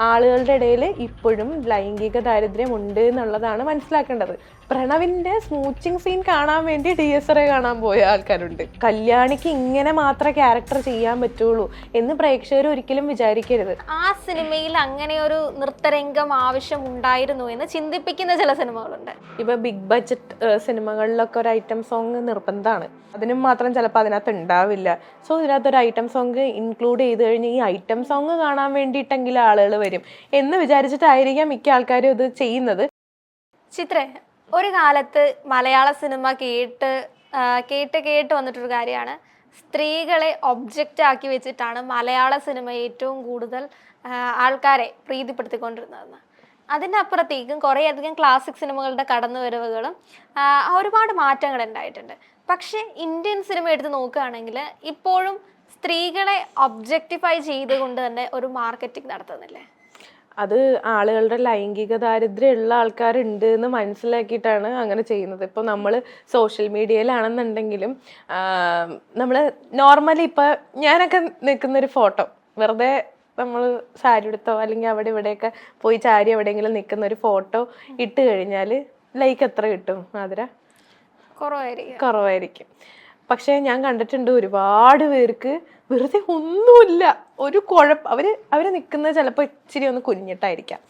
ആളുകളുടെ ഇടയിൽ ഇപ്പോഴും ലൈംഗിക ദാരിദ്ര്യം ഉണ്ട് എന്നുള്ളതാണ് മനസ്സിലാക്കേണ്ടത്. പ്രണവിന്റെ സ്മൂച്ചിങ് സീൻ കാണാൻ വേണ്ടി ഡി എസ് എ കാണാൻ പോയ ആൾക്കാരുണ്ട്. കല്യാണിക്ക് ഇങ്ങനെ മാത്രമേ ക്യാരക്ടർ ചെയ്യാൻ പറ്റുള്ളൂ എന്ന് പ്രേക്ഷകർ ഒരിക്കലും വിചാരിക്കരുത്. ആ സിനിമയിൽ അങ്ങനെ ഒരു നൃത്തരംഗം ആവശ്യം ഉണ്ടായിരുന്നു എന്ന് ചിന്തിപ്പിക്കുന്ന ചില സിനിമകളുണ്ട്. ഇപ്പൊ ബിഗ് ബഡ്ജറ്റ് സിനിമകളിലൊക്കെ ഒരു ഐറ്റം സോങ് നിർബന്ധമാണ്. അതിനും മാത്രം ചിലപ്പോൾ അതിനകത്ത് ഉണ്ടാവില്ല. സോ ഇതിനകത്ത് ഒരു ഐറ്റം സോങ് ഇൻക്ലൂഡ് ചെയ്ത് കഴിഞ്ഞ് ഈ ഐറ്റം സോങ് കാണാൻ വേണ്ടിയിട്ടെങ്കിലും ആളുകൾ വരും എന്ന് വിചാരിച്ചിട്ടായിരിക്കാം മിക്ക ആൾക്കാരും ഇത് ചെയ്യുന്നത്. ചിത്ര ഒരു കാലത്ത് മലയാള സിനിമ കേട്ട് കേട്ട് കേട്ട് വന്നിട്ടൊരു കാര്യമാണ്. സ്ത്രീകളെ ഒബ്ജക്റ്റ് ആക്കി വെച്ചിട്ടാണ് മലയാള സിനിമ ഏറ്റവും കൂടുതൽ ആൾക്കാരെ പ്രീതിപ്പെടുത്തിക്കൊണ്ടിരുന്നതെന്ന്. അതിന്റെ അപ്പുറത്തേക്കും കുറേയധികം ക്ലാസിക് സിനിമകളുടെ കടന്നുവരവുകളും വരവുകളും ഒരുപാട് മാറ്റങ്ങൾ ഉണ്ടായിട്ടുണ്ട്. പക്ഷേ ഇന്ത്യൻ സിനിമ എടുത്ത് നോക്കുകയാണെങ്കിൽ ഇപ്പോഴും സ്ത്രീകളെ ഒബ്ജക്റ്റിഫൈ ചെയ്തുകൊണ്ട് തന്നെ ഒരു മാർക്കറ്റിംഗ് നടത്തുന്നില്ലേ? അത് ആളുകളുടെ ലൈംഗിക ദാരിദ്ര്യം ഉള്ള ആൾക്കാരുണ്ട് എന്ന് മനസ്സിലാക്കിയിട്ടാണ് അങ്ങനെ ചെയ്യുന്നത്. ഇപ്പോൾ നമ്മൾ സോഷ്യൽ മീഡിയയിലാണെന്നുണ്ടെങ്കിലും നമ്മൾ നോർമലി ഇപ്പോൾ ഞാനൊക്കെ നിൽക്കുന്നൊരു ഫോട്ടോ വെറുതെ നമ്മൾ സാരി എടുത്തോ അല്ലെങ്കിൽ അവിടെ ഇവിടെയൊക്കെ പോയി ചാരി എവിടെയെങ്കിലും നിൽക്കുന്ന ഒരു ഫോട്ടോ ഇട്ട് കഴിഞ്ഞാൽ ലൈക്ക് എത്ര കിട്ടും ആതിര കുറവായിരിക്കും. കുറവായിരിക്കും. പക്ഷേ ഞാൻ കണ്ടിട്ടുണ്ട് ഒരുപാട് പേർക്ക് വെറുതെ ഒന്നുമില്ല. ഒരു കുഴപ്പം. അവർ അവർ നിൽക്കുന്നത് ചിലപ്പോൾ ഇച്ചിരി ഒന്ന് കുഞ്ഞിട്ടായിരിക്കാം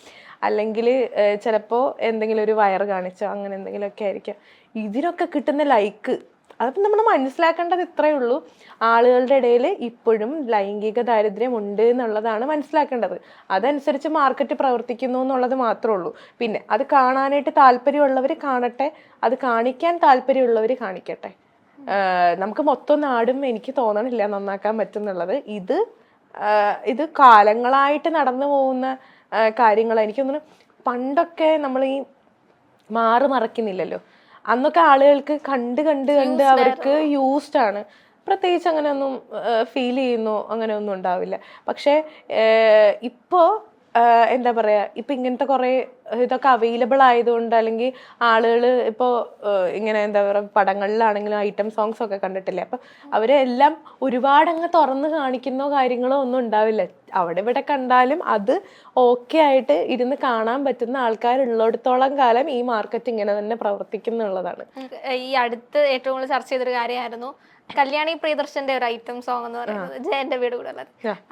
അല്ലെങ്കിൽ ചിലപ്പോൾ എന്തെങ്കിലും ഒരു വയറ് കാണിച്ചോ അങ്ങനെ എന്തെങ്കിലുമൊക്കെ ആയിരിക്കാം. ഇതിനൊക്കെ കിട്ടുന്ന ലൈക്ക്. അതിപ്പോൾ നമ്മൾ മനസ്സിലാക്കേണ്ടത് ഇത്രയേ ഉള്ളൂ. ആളുകളുടെ ഇടയിൽ ഇപ്പോഴും ലൈംഗിക ദാരിദ്ര്യം ഉണ്ട് എന്നുള്ളതാണ് മനസ്സിലാക്കേണ്ടത്. അതനുസരിച്ച് മാർക്കറ്റ് പ്രവർത്തിക്കുന്നു എന്നുള്ളത് മാത്രമേ ഉള്ളൂ. പിന്നെ അത് കാണാനായിട്ട് താല്പര്യമുള്ളവർ കാണട്ടെ. അത് കാണിക്കാൻ താല്പര്യമുള്ളവർ കാണിക്കട്ടെ. നമുക്ക് മൊത്തം നാടും എനിക്ക് തോന്നണില്ല നന്നാക്കാൻ പറ്റുന്നുള്ളത്. ഇത് ഇത് കാലങ്ങളായിട്ട് നടന്നു പോകുന്ന കാര്യങ്ങൾ എനിക്ക് തോന്നുന്നു പണ്ടൊക്കെ നമ്മൾ ഈ മാറി മറക്കുന്നില്ലല്ലോ അന്നൊക്കെ ആളുകൾക്ക് കണ്ട് കണ്ട് കണ്ട് അവർക്ക് യൂസ്ഡ് ആണ്. പ്രത്യേകിച്ച് അങ്ങനെയൊന്നും ഫീൽ ചെയ്യുന്നു അങ്ങനെ ഒന്നും ഉണ്ടാവില്ല. പക്ഷേ ഇപ്പോൾ എന്താ പറയാ ഇപ്പൊ ഇങ്ങനത്തെ കുറെ ഇതൊക്കെ അവൈലബിൾ ആയതുകൊണ്ട് അല്ലെങ്കിൽ ആളുകൾ ഇപ്പോൾ ഇങ്ങനെ എന്താ പറയുക പടങ്ങളിലാണെങ്കിലും ഐറ്റം സോങ്സ് ഒക്കെ കണ്ടിട്ടില്ലേ? അപ്പൊ അവരെല്ലാം ഒരുപാട് അങ്ങ് തുറന്ന് കാണിക്കുന്നോ കാര്യങ്ങളോ ഒന്നും ഉണ്ടാവില്ല. അവിടെ ഇവിടെ കണ്ടാലും അത് ഓക്കെ ആയിട്ട് ഇരുന്ന് കാണാൻ പറ്റുന്ന ആൾക്കാരുള്ളിടത്തോളം കാലം ഈ മാർക്കറ്റ് ഇങ്ങനെ തന്നെ പ്രവർത്തിക്കുന്നുള്ളതാണ്. ഈ അടുത്ത് ഏറ്റവും കൂടുതൽ ചർച്ച ചെയ്തൊരു കാര്യമായിരുന്നു കല്യാണി പ്രിയദർശന്റെ ഒരു ഐറ്റം സോങ് എന്ന് പറയുന്നത് ജയന്റെ വീട് കൂടെ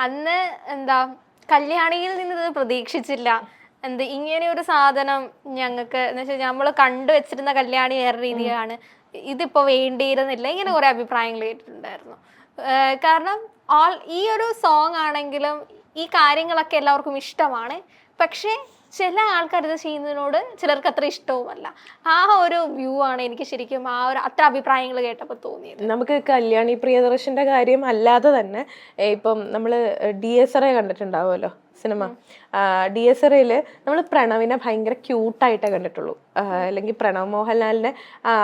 അന്ന് എന്താ കല്യാണിയിൽ നിന്ന് ഇത് പ്രതീക്ഷിച്ചില്ല. എന്ത് ഇങ്ങനെ ഒരു സാധനം ഞങ്ങൾക്ക് എന്ന് വെച്ചാൽ നമ്മൾ കണ്ടു വെച്ചിരുന്ന കല്യാണി വേറെ രീതിയാണ്. ഇതിപ്പോ വേണ്ടിയിരുന്നില്ല. ഇങ്ങനെ കുറെ അഭിപ്രായങ്ങൾ കേട്ടിട്ടുണ്ടായിരുന്നു. കാരണം ഓൾ ഈ ഒരു സോങ് ആണെങ്കിലും ഈ കാര്യങ്ങളൊക്കെ എല്ലാവർക്കും ഇഷ്ടമാണ്. പക്ഷേ ചില ആൾക്കാർ ഇത് ചെയ്യുന്നതിനോട് ചിലർക്ക് അത്ര ഇഷ്ടവുമല്ല. ആ ഒരു വ്യൂ ആണ് എനിക്ക് ശരിക്കും ആ ഒരു അത്ര അഭിപ്രായങ്ങൾ കേട്ടപ്പോൾ തോന്നിയത്. നമുക്ക് കല്യാണി പ്രിയദർശന്റെ കാര്യം അല്ലാതെ തന്നെ ഇപ്പം നമ്മൾ ഡി എസ് എറെ കണ്ടിട്ടുണ്ടാവുമല്ലോ? സിനിമ. ഡി എസ് എറയിൽ നമ്മൾ പ്രണവിനെ ഭയങ്കര ക്യൂട്ടായിട്ടേ കണ്ടിട്ടുള്ളൂ. അല്ലെങ്കിൽ പ്രണവ് മോഹൻലാലിനെ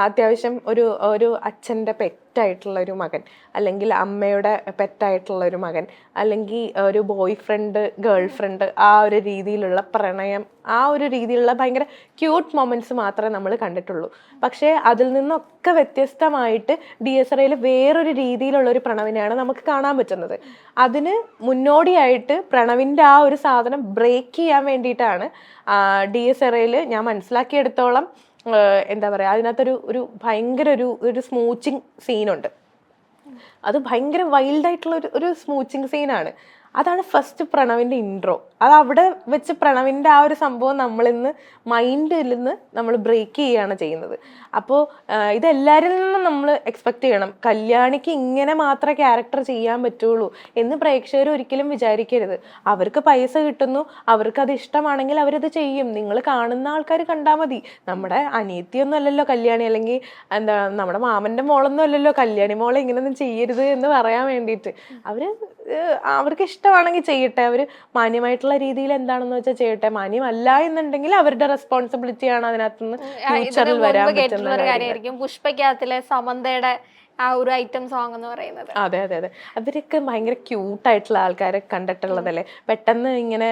അത്യാവശ്യം ഒരു ഒരു അച്ഛന്റെ പെറ്റായിട്ടുള്ള ഒരു മകൻ അല്ലെങ്കിൽ അമ്മയുടെ പെറ്റായിട്ടുള്ള ഒരു മകൻ അല്ലെങ്കിൽ ഒരു ബോയ് ഫ്രണ്ട് ഗേൾ ഫ്രണ്ട് ആ ഒരു രീതിയിലുള്ള പ്രണയം ആ ഒരു രീതിയിലുള്ള ഭയങ്കര ക്യൂട്ട് മൊമെന്റ്സ് മാത്രമേ നമ്മൾ കണ്ടിട്ടുള്ളൂ. പക്ഷേ അതിൽ നിന്നൊക്കെ വ്യത്യസ്തമായിട്ട് ഡി എസ് എറയിൽ വേറൊരു രീതിയിലുള്ള ഒരു പ്രണവിനെയാണ് നമുക്ക് കാണാൻ പറ്റുന്നത്. അതിന് മുന്നോടിയായിട്ട് പ്രണവിന്റെ ആ ഒരു സാധനം ബ്രേക്ക് ചെയ്യാൻ വേണ്ടിയിട്ടാണ്. ഡി എസ് എറയിൽ ഞാൻ മനസ്സിലാക്കിയെടുത്തോളം എന്താ പറയുക അതിനകത്തൊരു ഒരു ഭയങ്കര ഒരു ഒരു സ്മൂച്ചിങ് സീനുണ്ട് അത് ഭയങ്കര വൈൽഡായിട്ടുള്ള ഒരു ഒരു സ്മൂച്ചിങ് സീനാണ് അതാണ് ഫസ്റ്റ് പ്രണവിന്റെ ഇൻട്രോ അത് അവിടെ വെച്ച് പ്രണവിന്റെ ആ ഒരു സംഭവം നമ്മളിന്ന് മൈൻഡിൽ നിന്ന് നമ്മൾ ബ്രേക്ക് ചെയ്യുകയാണ് ചെയ്യുന്നത്. അപ്പോൾ ഇതെല്ലാവരിൽ നിന്നും നമ്മൾ എക്സ്പെക്ട് ചെയ്യണം. കല്യാണിക്ക് ഇങ്ങനെ മാത്രമേ ക്യാരക്ടർ ചെയ്യാൻ പറ്റുള്ളൂ എന്ന് പ്രേക്ഷകർ ഒരിക്കലും വിചാരിക്കരുത്. അവർക്ക് പൈസ കിട്ടുന്നു അവർക്കത് ഇഷ്ടമാണെങ്കിൽ അവരത് ചെയ്യും. നിങ്ങൾ കാണുന്ന ആൾക്കാർ കണ്ടാൽ മതി. നമ്മുടെ അനിയത്തിയൊന്നും അല്ലല്ലോ കല്യാണി അല്ലെങ്കിൽ എന്താ നമ്മുടെ മാമന്റെ മോളൊന്നും അല്ലല്ലോ കല്യാണി മോളെ ഇങ്ങനെയൊന്നും ചെയ്യരുത് എന്ന് പറയാൻ വേണ്ടിയിട്ട്. അവർ അവർക്ക് ഇഷ്ടമാണെങ്കിൽ ചെയ്യട്ടെ. അവർ മാന്യമായിട്ടുള്ള രീതിയിൽ എന്താണെന്ന് വെച്ചാൽ ചെയ്യട്ടെ മാന്യമല്ല എന്നുണ്ടെങ്കിൽ അവരുടെ റെസ്പോൺസിബിലിറ്റിയാണ് അതിനകത്തുനിന്ന് ഫ്യൂച്ചറിൽ വരാൻ പറ്റുന്ന പുഷ്പയ്ക്കകത്തിലെ സമന്തയുടെ ആ ഒരു ഐറ്റം സോങ് എന്ന് പറയുന്നത്. അതെ അതെ അതെ. അവരൊക്കെ ഭയങ്കര ക്യൂട്ടായിട്ടുള്ള ആൾക്കാരെ കണ്ടിട്ടുള്ളതല്ലേ? പെട്ടെന്ന് ഇങ്ങനെ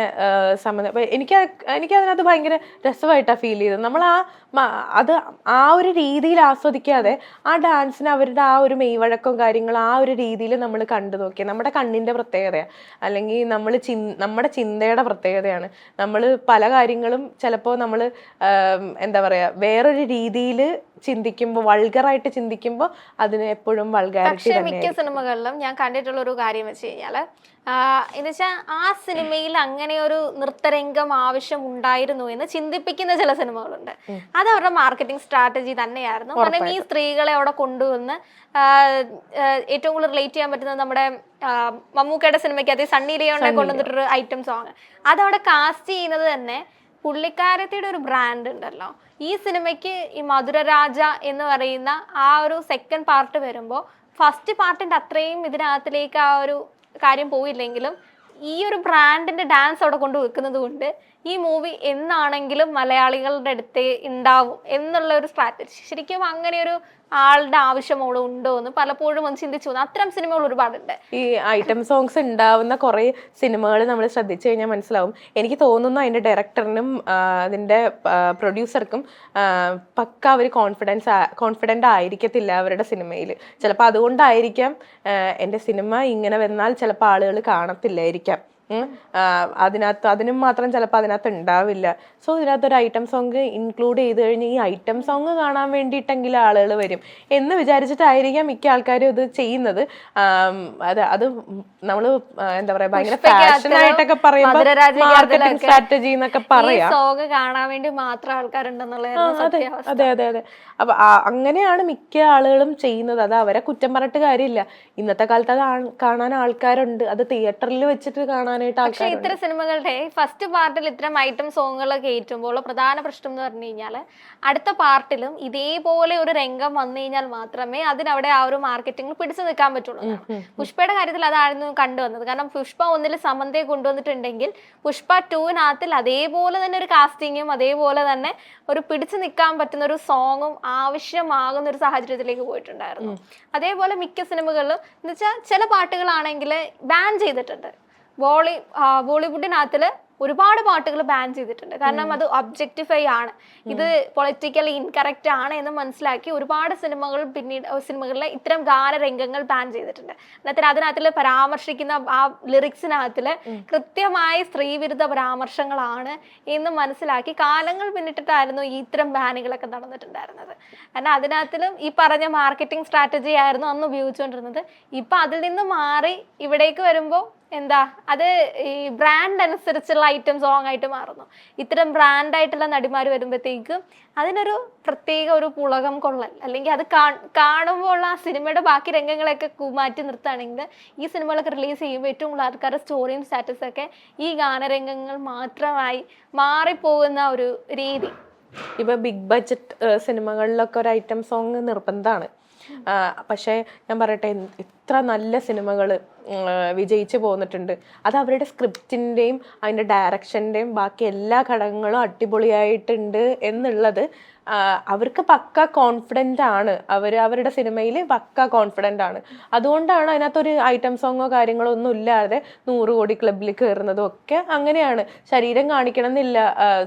സംബന്ധം എനിക്ക് എനിക്ക് അതിനകത്ത് ഭയങ്കര രസമായിട്ടാണ് ഫീൽ ചെയ്തത്. നമ്മൾ ആ അത് ആ ഒരു രീതിയിൽ ആസ്വദിക്കാതെ ആ ഡാൻസിന് അവരുടെ ആ ഒരു മെയ്വഴക്കവും കാര്യങ്ങളും ആ ഒരു രീതിയിൽ നമ്മൾ കണ്ടു നോക്കിയാൽ നമ്മുടെ കണ്ണിന്റെ പ്രത്യേകതയാണ് അല്ലെങ്കിൽ നമ്മൾ ചി നമ്മുടെ ചിന്തയുടെ പ്രത്യേകതയാണ്. നമ്മൾ പല കാര്യങ്ങളും ചിലപ്പോൾ നമ്മൾ എന്താ പറയുക വേറൊരു രീതിയിൽ ചിന്തിക്കുമ്പോൾ വൾഗറായിട്ട് ചിന്തിക്കുമ്പോൾ അതിന് എപ്പോഴും പക്ഷെ മിക്ക സിനിമകളിലും ഞാൻ കണ്ടിട്ടുള്ള ഒരു കാര്യം വെച്ച് കഴിഞ്ഞാൽ എന്ന് വെച്ചാൽ ആ സിനിമയിൽ അങ്ങനെ ഒരു നൃത്തരംഗം ആവശ്യം ഉണ്ടായിരുന്നു എന്ന് ചിന്തിപ്പിക്കുന്ന ചില സിനിമകളുണ്ട്. അത് അവരുടെ മാർക്കറ്റിംഗ് സ്ട്രാറ്റജി തന്നെയായിരുന്നു. കാരണം ഈ സ്ത്രീകളെ അവിടെ കൊണ്ടുവന്ന് ഏറ്റവും കൂടുതൽ റിലേറ്റ് ചെയ്യാൻ പറ്റുന്നത് നമ്മുടെ മമ്മൂക്കയുടെ മമ്മൂക്കയുടെ സിനിമയ്ക്കകത്ത് സണ്ണി ലിയോണിനെ കൊണ്ടുവന്നിട്ടൊരു ഐറ്റം സോങ് അതവിടെ കാസ്റ്റ് ചെയ്യുന്നത് തന്നെ പുള്ളിക്കാരത്തിയുടെ ഒരു ബ്രാൻഡ് ഉണ്ടല്ലോ. ഈ സിനിമയ്ക്ക് ഈ മധുരരാജ എന്ന് പറയുന്ന ആ ഒരു സെക്കൻഡ് പാർട്ട് വരുമ്പോൾ ഫസ്റ്റ് പാർട്ടിന്റെ അത്രയും ഇതിനകത്തിലേക്ക് ആ ഒരു കാര്യം പോയില്ലെങ്കിലും ഈ ഒരു ബ്രാൻഡിന്റെ ഡാൻസ് അവിടെ കൊണ്ട് വെക്കുന്നത് കൊണ്ട് ഈ മൂവി എന്നാണെങ്കിലും മലയാളികളുടെ അടുത്ത് ഉണ്ടാവും എന്നുള്ള ഒരു സ്ട്രാറ്റജി ശരിക്കും അങ്ങനെ ഒരു ആളുടെ ആവശ്യമോട് ഉണ്ടോ എന്ന് പലപ്പോഴും ഒന്ന് ചിന്തിച്ചു അത്തരം സിനിമകൾ ഒരുപാടുണ്ട്. ഈ ഐറ്റം സോങ്സ് ഉണ്ടാവുന്ന കുറേ സിനിമകൾ നമ്മൾ ശ്രദ്ധിച്ചു കഴിഞ്ഞാൽ മനസ്സിലാവും. എനിക്ക് തോന്നുന്നു അതിന്റെ ഡയറക്ടറിനും അതിന്റെ പ്രൊഡ്യൂസർക്കും പക്ക അവർ കോൺഫിഡൻസ് കോൺഫിഡന്റ് ആയിരിക്കത്തില്ല അവരുടെ സിനിമയിൽ ചിലപ്പോൾ അതുകൊണ്ടായിരിക്കാം എന്റെ സിനിമ ഇങ്ങനെ വന്നാൽ ചിലപ്പോൾ ആളുകൾ കാണത്തില്ലായിരിക്കാം. അതിനകത്ത് അതിനും മാത്രം ചിലപ്പോൾ അതിനകത്ത് ഉണ്ടാവില്ല. സോ ഇതിനകത്ത് ഒരു ഐറ്റം സോങ് ഇൻക്ലൂഡ് ചെയ്ത് കഴിഞ്ഞ് ഈ ഐറ്റം സോങ് കാണാൻ വേണ്ടിയിട്ടെങ്കിലും ആളുകൾ വരും. എന്ന് വിചാരിച്ചിട്ടായിരിക്കാം മിക്ക ആൾക്കാരും ഇത് ചെയ്യുന്നത്. അത് അത് നമ്മൾ എന്താ പറയാ ഭയങ്കര ഫാഷനായിട്ടൊക്കെ പറയുമ്പോൾ മാർക്കറ്റിംഗ് സ്ട്രാറ്റജി എന്നൊക്കെ പറയാം. സോങ് കാണാൻ വേണ്ടി മാത്രം ആൾക്കാരുണ്ടെന്നുള്ളത് അതെ അതെ അതെ അതെ. അപ്പൊ അങ്ങനെയാണ് മിക്ക ആളുകളും ചെയ്യുന്നത്. അത് അവരെ കുറ്റം പറഞ്ഞിട്ട് കാര്യമില്ല. ഇന്നത്തെ കാലത്ത് അത് കാണാൻ ആൾക്കാരുണ്ട്. അത് തിയേറ്ററിൽ വെച്ചിട്ട് കാണാനായിട്ട് പക്ഷേ ഇത്തരം സിനിമകളുടെ ഫസ്റ്റ് പാർട്ടിൽ ഇത്തരം ഐറ്റം സോങ്ങുകളൊക്കെ ഏറ്റുമ്പോൾ പ്രധാന പ്രശ്നം എന്ന് പറഞ്ഞു കഴിഞ്ഞാൽ അടുത്ത പാർട്ടിലും ഇതേപോലെ ഒരു രംഗം വന്നു കഴിഞ്ഞാൽ മാത്രമേ അതിനവിടെ ആ ഒരു മാർക്കറ്റിംഗിൽ പിടിച്ചു നിൽക്കാൻ പറ്റുള്ളൂ പുഷ്പയുടെ കാര്യത്തിൽ അതായിരുന്നു കണ്ടുവന്നത് കാരണം പുഷ്പ ഒന്നിൽ സമന്തയെ കൊണ്ടുവന്നിട്ടുണ്ടെങ്കിൽ പുഷ്പ ടൂവിനകത്തിൽ അതേപോലെ തന്നെ ഒരു കാസ്റ്റിങ്ങും അതേപോലെ തന്നെ ഒരു പിടിച്ചു നിൽക്കാൻ പറ്റുന്ന ഒരു സോങ്ങും ആവശ്യമാകുന്ന ഒരു സാഹചര്യത്തിലേക്ക് പോയിട്ടുണ്ടായിരുന്നു. അതേപോലെ മിക്ക സിനിമകളിലും എന്ന് വെച്ചാൽ ചില പാട്ടുകളാണെങ്കിൽ ബാൻ ചെയ്തിട്ടുണ്ട്. ബോളി ബോളിവുഡിനകത്തിൽ ഒരുപാട് പാട്ടുകൾ ബാൻ ചെയ്തിട്ടുണ്ട്. കാരണം അത് ഒബ്ജക്റ്റിഫൈ ആണ്. ഇത് പൊളിറ്റിക്കലി ഇൻകറക്റ്റ് ആണ് എന്ന് മനസ്സിലാക്കി ഒരുപാട് സിനിമകൾ പിന്നീട് സിനിമകളിലെ ഇത്തരം ഗാനരംഗങ്ങൾ ബാൻ ചെയ്തിട്ടുണ്ട്. എന്നിട്ട് അതിനകത്തിൽ പരാമർശിക്കുന്ന ആ ലിറിക്സിനകത്തിൽ സ്ത്രീ സ്ത്രീവിരുദ്ധ പരാമർശങ്ങളാണ് എന്ന് മനസ്സിലാക്കി കാലങ്ങൾ പിന്നിട്ടിട്ടായിരുന്നു ഈ ഇത്തരം ബാനുകളൊക്കെ നടന്നിട്ടുണ്ടായിരുന്നത്. കാരണം അതിനകത്തിലും ഈ പറഞ്ഞ മാർക്കറ്റിംഗ് സ്ട്രാറ്റജി ആയിരുന്നു അന്ന് ഉപയോഗിച്ചുകൊണ്ടിരുന്നത്. ഇപ്പൊ അതിൽ നിന്ന് മാറി ഇവിടേക്ക് വരുമ്പോൾ എന്താ അത് ഈ ബ്രാൻഡ് അനുസരിച്ചുള്ള ഐറ്റം സോങ് ആയിട്ട് മാറുന്നു. ഇത്തരം ബ്രാൻഡായിട്ടുള്ള നടിമാർ വരുമ്പോഴത്തേക്കും അതിനൊരു പ്രത്യേക ഒരു പുളകം കൊള്ളൽ. അല്ലെങ്കിൽ അത് കാണുമ്പോൾ ആ സിനിമയുടെ ബാക്കി രംഗങ്ങളൊക്കെ മാറ്റി നിർത്തുകയാണെങ്കിൽ ഈ സിനിമകളൊക്കെ റിലീസ് ചെയ്യുമ്പോൾ ഏറ്റവും കൂടുതൽ ആൾക്കാരുടെ സ്റ്റോറിയും സ്റ്റാറ്റസൊക്കെ ഈ ഗാനരംഗങ്ങൾ മാത്രമായി മാറിപ്പോകുന്ന ഒരു രീതി. ഇപ്പൊ ബിഗ് ബഡ്ജറ്റ് സിനിമകളിലൊക്കെ ഒരു ഐറ്റം സോങ് നിർബന്ധമാണ്. പക്ഷേ ഞാൻ പറയട്ടെ എന്ത് ഇത്ര നല്ല സിനിമകൾ വിജയിച്ചു പോന്നിട്ടുണ്ട്. അത് അവരുടെ സ്ക്രിപ്റ്റിന്റെയും അതിന്റെ ഡയറക്ഷന്റെയും ബാക്കി എല്ലാ ഘടകങ്ങളും അടിപൊളിയായിട്ടുണ്ട് എന്നുള്ളത് അവർക്ക് പക്ക കോൺഫിഡന്റ് ആണ്. അവർ അവരുടെ സിനിമയിൽ പക്ക കോൺഫിഡന്റ് ആണ്. അതുകൊണ്ടാണ് അതിനകത്തൊരു ഐറ്റം സോങ്ങോ കാര്യങ്ങളോ ഒന്നും ഇല്ലാതെ നൂറ് കോടി ക്ലബിൽ കയറുന്നതും ഒക്കെ അങ്ങനെയാണ്. ശരീരം കാണിക്കണം എന്നില്ല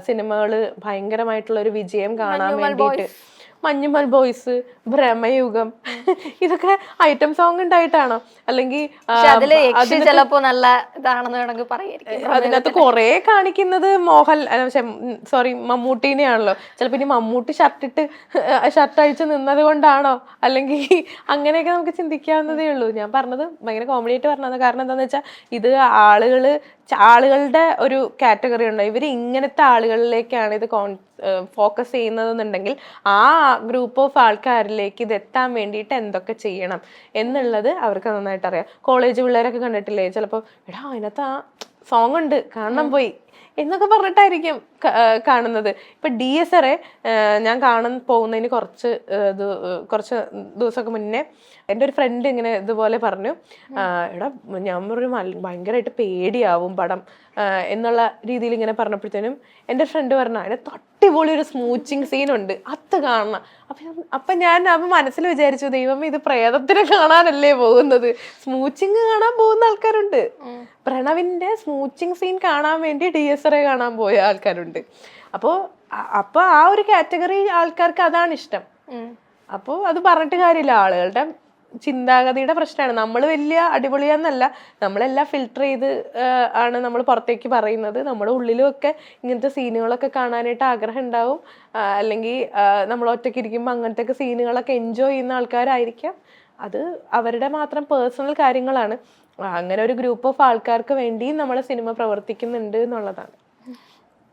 സിനിമകൾ ഭയങ്കരമായിട്ടുള്ള ഒരു വിജയം കാണാൻ വേണ്ടിയിട്ട്. മഞ്ഞുമൽ ബോയ്സ് ഭ്രമയുഗം. ഇതൊക്കെ ഐറ്റം സോങ് ഉണ്ടായിട്ടാണോ? അല്ലെങ്കിൽ അതിൽ ചിലപ്പോ നല്ല ഇതാണെന്ന് വേണമെങ്കിൽ പറയായിരിക്കും. അതിനകത്ത് കൊറേ കാണിക്കുന്നത് മോഹൻ സോറി മമ്മൂട്ടീനെയാണല്ലോ. ചിലപ്പോ ഇനി മമ്മൂട്ടി ഷർട്ടിട്ട് ഷർട്ട് അഴിച്ച് നിന്നത് കൊണ്ടാണോ? അല്ലെങ്കിൽ അങ്ങനെയൊക്കെ നമുക്ക് ചിന്തിക്കാവുന്നതേ ഉള്ളൂ. ഞാൻ പറഞ്ഞത് ഭയങ്കര കോമഡി ആയിട്ട് പറഞ്ഞത് കാരണം എന്താന്ന് വെച്ചാൽ ഇത് ആളുകൾ ആളുകളുടെ ഒരു കാറ്റഗറി ഉണ്ടാവും ഇവർ ഇങ്ങനത്തെ ആളുകളിലേക്കാണ് ഇത് കോൺ ഫോക്കസ് ചെയ്യുന്നതെന്നുണ്ടെങ്കിൽ ആ ഗ്രൂപ്പ് ഓഫ് ആൾക്കാരിലേക്ക് ഇത് എത്താൻ വേണ്ടിയിട്ട് എന്തൊക്കെ ചെയ്യണം എന്നുള്ളത് അവർക്ക് നന്നായിട്ട് അറിയാം. കോളേജ് പിള്ളേരൊക്കെ കണ്ടിട്ടില്ലേ? ചിലപ്പോൾ എടാ അതിനകത്ത് ആ സോങ് ഉണ്ട് കാണാൻ പോയി എന്നൊക്കെ പറഞ്ഞിട്ടായിരിക്കും. കാണുന്നത്. ഇപ്പൊ ഡി എസ് എറെ ഞാൻ കാണാൻ പോകുന്നതിന് കുറച്ച് കുറച്ച് ദിവസമൊക്കെ മുന്നേ എന്റെ ഒരു ഫ്രണ്ട് ഇങ്ങനെ ഇതുപോലെ പറഞ്ഞു എടാ ഞാൻ ഒരു ഭയങ്കരമായിട്ട് പേടിയാവും പടം എന്നുള്ള രീതിയിൽ ഇങ്ങനെ പറഞ്ഞപ്പോഴത്തേനും എന്റെ ഫ്രണ്ട് പറഞ്ഞു അതിന് തട്ടിപൊളി ഒരു സ്മൂച്ചിങ് സീൻ ഉണ്ട് അത് കാണണം. അപ്പം അപ്പം ഞാൻ അപ്പം മനസ്സിൽ വിചാരിച്ചു ദൈവം ഇത് പ്രേതത്തിനെ കാണാനല്ലേ പോകുന്നത്? സ്മൂച്ചിങ് കാണാൻ പോകുന്ന ആൾക്കാരുണ്ട്. പ്രണവിന്റെ സ്മൂച്ചിങ് സീൻ കാണാൻ വേണ്ടി ഡി എസ് എറെ കാണാൻ പോയ ആൾക്കാരുണ്ട്. അപ്പോൾ അപ്പൊ ആ ഒരു കാറ്റഗറി ആൾക്കാർക്ക് അതാണ് ഇഷ്ടം. അപ്പോൾ അത് പറഞ്ഞിട്ട് കാര്യമില്ല. ആളുകളുടെ ചിന്താഗതിയുടെ പ്രശ്നമാണ്. നമ്മൾ വലിയ അടിപൊളിയാന്നല്ല. നമ്മളെല്ലാം ഫിൽട്ടർ ചെയ്ത് ആണ് നമ്മൾ പുറത്തേക്ക് പറയുന്നത്. നമ്മുടെ ഉള്ളിലും ഒക്കെ ഇങ്ങനത്തെ സീനുകളൊക്കെ കാണാനായിട്ട് ആഗ്രഹം ഉണ്ടാവും. അല്ലെങ്കിൽ നമ്മൾ ഒറ്റയ്ക്ക് ഇരിക്കുമ്പോൾ അങ്ങനത്തെ ഒക്കെ സീനുകളൊക്കെ എൻജോയ് ചെയ്യുന്ന ആൾക്കാരായിരിക്കാം. അത് അവരുടെ മാത്രം പേഴ്സണൽ കാര്യങ്ങളാണ്. അങ്ങനെ ഒരു ഗ്രൂപ്പ് ഓഫ് ആൾക്കാർക്ക് വേണ്ടിയും നമ്മുടെ സിനിമ പ്രവർത്തിക്കുന്നുണ്ട് എന്നുള്ളതാണ്.